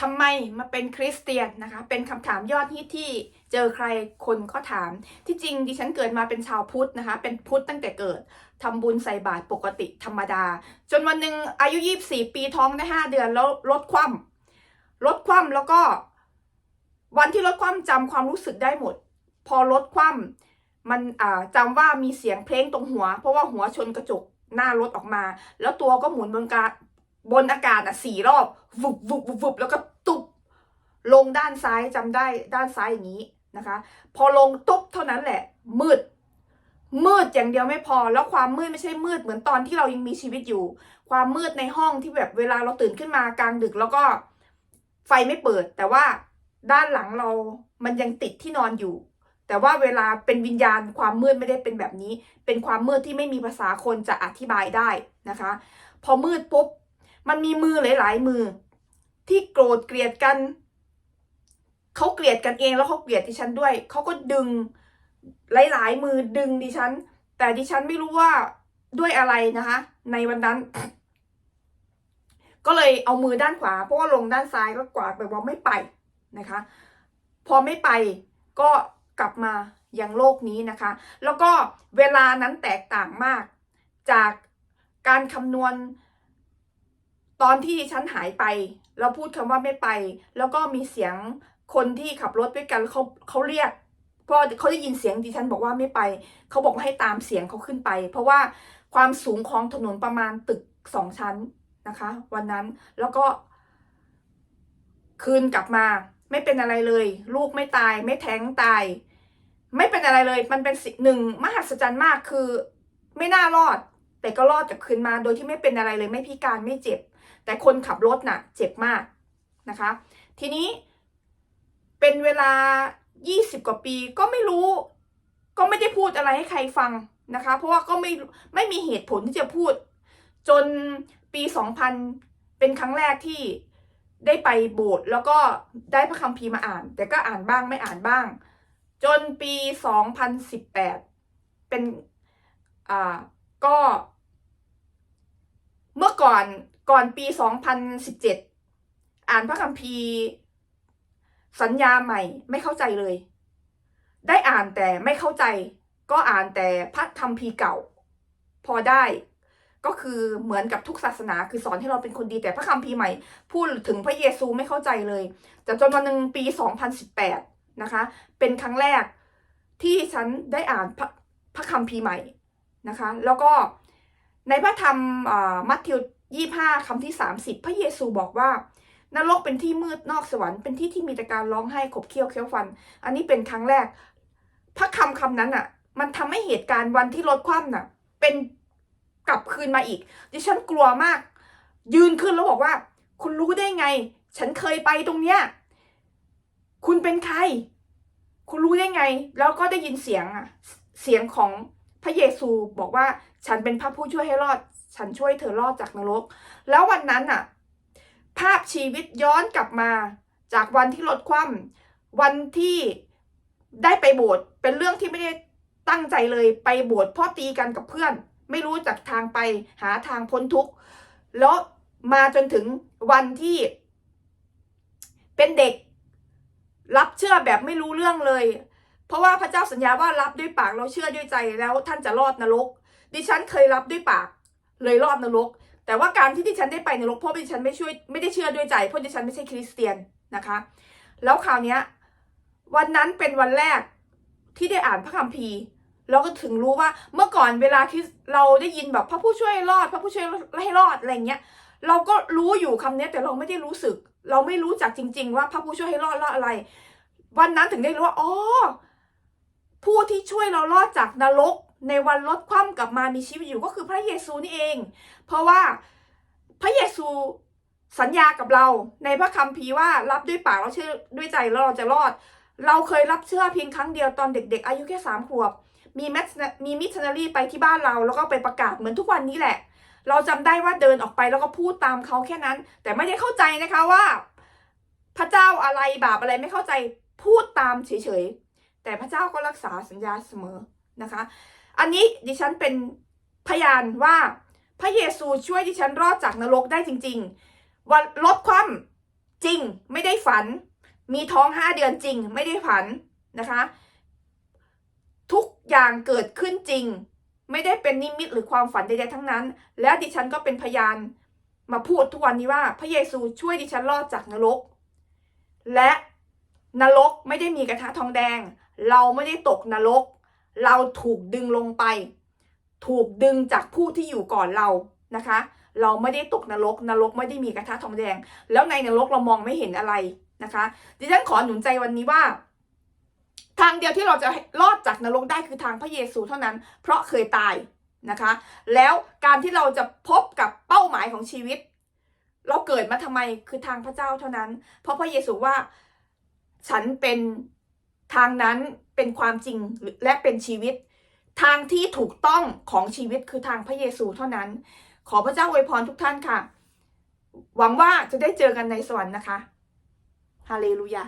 ทำไมมาเป็นคริสเตียนนะคะ เป็นคำถามยอดฮิตที่เจอใครคนก็ถาม ที่จริงดิฉันเกิดมาเป็นชาวพุทธนะคะ เป็นพุทธตั้งแต่เกิดทำบุญใส่บาตรปกติธรรมดา จนวันหนึ่งอายุ 24 ปีท้องได้5เดือนแล้วลดความลดความแล้วก็ วันที่ลดความจำความรู้สึกได้หมด พอลดความมันอ่าจำว่ามีเสียงเพลงตรงหัว เพราะว่าหัวชนกระจกหน้ารถออกมา แล้วตัวก็หมุนบนกาบนอากาศอะสี่รอบวุบวุบวุบวุบแล้วก็ ตุบลงด้านซ้ายจำได้ด้านซ้ายอย่างนี้นะคะ พอลงตุ๊บเท่านั้นแหละ มืด มืดอย่างเดียวไม่พอ แล้วความมืดไม่ใช่มืดเหมือนตอนที่เรายังมีชีวิตอยู่ ความมืดในห้องที่แบบเวลาเราตื่นขึ้นมากลางดึกแล้วก็ไฟไม่เปิด แต่ว่าด้านหลังเรามันยังติดที่นอนอยู่ แต่ว่าเวลาเป็นวิญญาณความมืดไม่ได้เป็นแบบนี้ เป็นความมืดที่ไม่มีภาษาคนจะอธิบายได้นะคะ พอมืดปุ๊บมันมีมือหลาย ๆ มือ ที่โกรธเกลียดกัน เขาเกลียดกันเองแล้วเขาเกลียดดิฉันด้วย เขาก็ดึงหลายๆมือดึงดิฉัน แต่ดิฉันไม่รู้ว่าด้วยอะไรนะคะ ในวันนั้น ก็เลยเอามือด้านขวา เพราะว่าลงด้านซ้ายก็กวาดไปว่าไม่ไปนะคะ พอไม่ไปก็กลับมายังโลกนี้นะคะ แล้วก็เวลานั้นแตกต่างมากจากการคำนวณ ตอนที่ฉันหายไป เราพูดคำว่าไม่ไป แล้วก็มีเสียงคนที่ขับรถด้วยกันเขาเขาเรียกเพราะเขาได้ยินเสียงดิฉันบอกว่าไม่ไป เขาบอกให้ตามเสียงเขาขึ้นไป เพราะว่าความสูงของถนนประมาณตึกสองชั้นนะคะ วันนั้นแล้วก็คืนกลับมาไม่เป็นอะไรเลย ลูกไม่ตายไม่แท้งตาย ไม่เป็นอะไรเลย มันเป็นสิ่งหนึ่งมหัศจรรย์มากคือ ไม่น่ารอด แต่ก็รอดกลับคืนมาโดยที่ไม่เป็นอะไรเลย ไม่พิการไม่เจ็บ แต่คนขับรถน่ะเจ็บมากนะคะ ทีนี้เป็นเวลา 20 กว่าปีก็ไม่รู้ ก็ไม่ได้พูดอะไรให้ใครฟังนะคะ เพราะว่าก็ไม่ไม่มีเหตุผลที่จะพูด จนปี 2000 เป็นครั้งแรกที่ได้ไปโบสถ์แล้วก็ได้พระคัมภีร์มาอ่าน แต่ก็อ่านบ้างไม่อ่านบ้าง จนปี 2018 เป็นอ่าก็เมื่อก่อน ก่อนปี 2017 อ่านพระคัมภีร์ สัญญาใหม่ไม่เข้าใจเลย ได้อ่านแต่ไม่เข้าใจ ก็อ่านแต่พระคัมภีเก่า พอได้ ก็คือเหมือนกับทุกศาสนา คือสอนให้เราเป็นคนดีแต่พระคัมภีร์ใหม่ พูดถึงพระเยซูไม่เข้าใจเลยแต่จนวันหนึ่งปี 2018 นะคะ เป็นครั้งแรกที่ฉันได้อ่านพระพระคัมภีร์ใหม่นะคะ แล้วก็ในพระธรรมมัทธิว 25คำที่30พระเยซูบอกว่านรกเป็นที่มืดนอกสวรรค์เป็นที่ที่มีแต่การร้องไห้ขบเคี้ยวเคี้ยวฟัน อันนี้เป็นครั้งแรก พระคำคำนั้นอะ มันทำให้เหตุการณ์วันที่รถคว่ำน่ะ เป็นกลับคืนมาอีก ดิฉันกลัวมาก ยืนขึ้นแล้วบอกว่า คุณรู้ได้ไง ฉันเคยไปตรงเนี้ยคุณเป็นใคร คุณรู้ได้ไง แล้วก็ได้ยินเสียงอะ เสียงของ พระเยซูบอกว่าฉันเป็นพระผู้ช่วยให้รอด ฉันช่วยเธอรอดจากนรก แล้ววันนั้นอะ ภาพชีวิตย้อนกลับมา จากวันที่ลดคว่ำวันที่ได้ไปโบสถ์เป็นเรื่องที่ไม่ได้ตั้งใจเลยไปโบสถ์เพ่อตีกันกับเพื่อน ไม่รู้จักทางไปหาทางพ้นทุกข์แล้วมาจนถึงวันที่ เป็นเด็ก รับเชื่อแบบไม่รู้เรื่องเลย เพราะว่าพระเจ้าสัญญาว่ารับด้วยปากเราเชื่อด้วยใจแล้วท่านจะรอดนรก ดิฉันเคยรับด้วยปาก เลยรอดนรก แต่ว่าการที่ดิฉันได้ไปนรกเพราะดิฉันไม่ช่วยไม่ได้เชื่อด้วยใจเพราะดิฉันไม่ใช่คริสเตียนนะคะ แล้วคราวนี้วันนั้นเป็นวันแรกที่ได้อ่านพระคัมภีร์เราก็ถึงรู้ว่าเมื่อก่อนเวลาที่เราได้ยินแบบพระผู้ช่วยรอด พระผู้ช่วยให้รอดอะไรเงี้ยเราก็รู้อยู่คำนี้แต่เราไม่ได้รู้สึก เราไม่รู้จักจริง ๆ ว่าพระผู้ช่วยให้รอดรอดอะไร วันนั้นถึงได้รู้ว่าอ๋อ ช่วยเรารอดจากนรกในวันลดความกลับมามีชีวิตอยู่ก็คือพระเยซูนี่เอง เพราะว่าพระเยซูสัญญากับเราในพระคัมภีร์ว่ารับด้วยปากเราเชื่อด้วยใจแล้วเราจะรอด เราเคยรับเชื่อเพียงครั้งเดียวตอนเด็ก ๆ อายุแค่สามขวบ มีแมสมีมิชชันนารีไปที่บ้านเรา แล้วก็ไปประกาศเหมือนทุกวันนี้แหละ เราจำได้ว่าเดินออกไปแล้วก็พูดตามเขาแค่นั้น แต่ไม่ได้เข้าใจนะคะว่า พระเจ้าอะไรบาปอะไรไม่เข้าใจพูดตามเฉยๆ แต่พระเจ้าก็รักษาสัญญาเสมอนะคะ อันนี้ดิฉันเป็นพยานว่าพระเยซูช่วยดิฉันรอดจากนรกได้จริง ๆ วันลดความจริงไม่ได้ฝัน มีท้องห้าเดือนจริงไม่ได้ฝันนะคะ ทุกอย่างเกิดขึ้นจริง ไม่ได้เป็นนิมิตหรือความฝันใดๆทั้งนั้น และดิฉันก็เป็นพยานมาพูดทุกวันนี้ว่าพระเยซูช่วยดิฉันรอดจากนรก และนรกไม่ได้มีกระทะทองแดง เราไม่ได้ตกนรก เราถูกดึงลงไป ถูกดึงจากผู้ที่อยู่ก่อนเรานะคะ เราไม่ได้ตกนรก นรกไม่ได้มีกระทะทองแดง แล้วในนรกเรามองไม่เห็นอะไรนะคะดิฉันขอหนุนใจวันนี้ว่าทางเดียวที่เราจะรอดจากนรกได้คือทางพระเยซูเท่านั้น เพราะเคยตายนะคะ แล้วการที่เราจะพบกับเป้าหมายของชีวิต เราเกิดมาทำไมคือทางพระเจ้าเท่านั้น เพราะพระเยซูว่าฉันเป็น ทางนั้นเป็นความจริงและเป็นชีวิต ทางที่ถูกต้องของชีวิตคือทางพระเยซูเท่านั้น ขอพระเจ้าอวยพรทุกท่านค่ะ หวังว่าจะได้เจอกันในสวรรค์นะคะ ฮาเลลูยา